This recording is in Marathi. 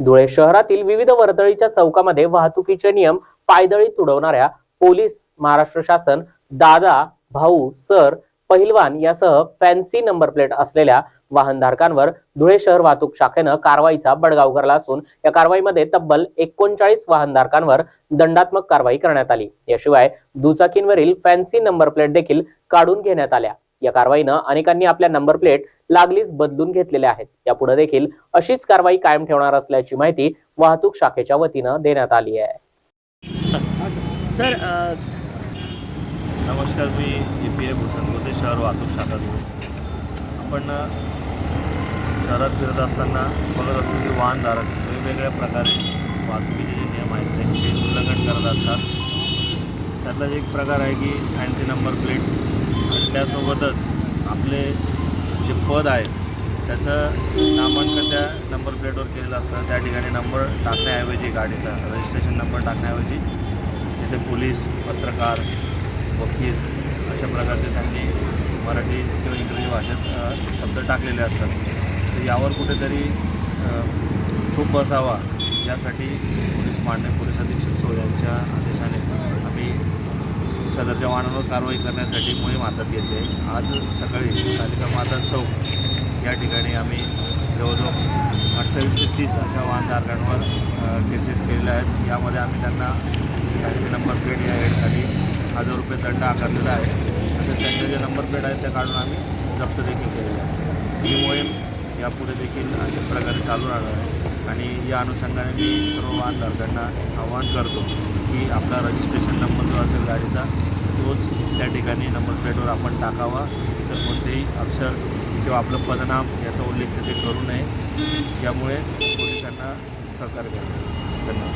धुळे शहरातील विविध वर्दळीच्या चौकामध्ये वाहतुकीचे नियम पायदळी तुडवणाऱ्या पोलीस महाराष्ट्र शासन दादा भाऊ सर पहिलवान यासह फॅन्सी नंबर प्लेट असलेल्या वाहनधारकांवर धुळे शहर वाहतूक शाखेनं कारवाईचा बडगाव करला असून या कारवाईमध्ये तब्बल एकोणचाळीस वाहनधारकांवर दंडात्मक कारवाई करण्यात आली. याशिवाय दुचाकींवरील फॅन्सी नंबर प्लेट देखील काढून घेण्यात आल्या. या कारवाईनं अनेकांनी आपल्या नंबर प्लेट लागलीच बदलून घेतलेल्या आहेत. यापुढे देखील अशीच कारवाई कायम ठेवणार असल्याची माहिती वाहतूक शाखेच्या वतीनं देण्यात आली आहे. सर नमस्कार मी ए पी ए भूषणमोते शहर वाहतूक शाखा आपण शहरात फिरत असताना बघत असतो की वाहनधारक वेगवेगळ्या प्रकारे वाहतुकीचे जे नियम आहेत त्यांचे उल्लंघन करत असतात. त्यातलाच एक प्रकार आहे की फॅन्सी नंबर प्लेट आणि त्यासोबतच आपले जे पद आहे त्याचं नामांकन त्या नंबर प्लेटवर केलेलं असतं. त्या ठिकाणी नंबर टाकण्याऐवजी गाडीचा रजिस्ट्रेशन नंबर टाकण्याऐवजी तिथे पोलीस पत्रकार वकील अशा प्रकारचे त्यांनी मराठी किंवा इंग्रजी भाषेत शब्द टाकलेले असतात. तर यावर कुठेतरी खूप बसावा यासाठी पोलीस मांडणे पोलीस अधीक्षक सो यांच्या आदेश सदरच्या वाहनांवर कारवाई करण्यासाठी मोहीम हातात घेतली आहे. आज सकाळी तालिका माता चौक या ठिकाणी आम्ही जवळजवळ अठ्ठावीस ते तीस अशा वाहनधारकांवर केसेस केलेल्या आहेत. यामध्ये आम्ही त्यांना त्यांचे नंबर प्लेट या हेडखाली हजार रुपये दंड आकारलेला आहे. तसेच त्यांचे जे नंबर प्लेट आहेत त्या काढून आम्ही जप्त देखील केलेले आहे ही मोहीम यापुढे देखील अशा प्रकारे चालू राहणार आहे. आणि या अनुषंगाने मी सर्व वाहनधारकांना आवाहन करतो की आपला रजिस्ट्रेशन नंबर जो असेल गाडीचा तोच त्या ठिकाणी नंबर प्लेटवर आपण टाकावा. इतर कोणतेही अक्षर किंवा आपलं पदनाम याचा उल्लेख तिथे करू नये. यामुळे पोलिसांना सहकार्य करावे धन्यवाद.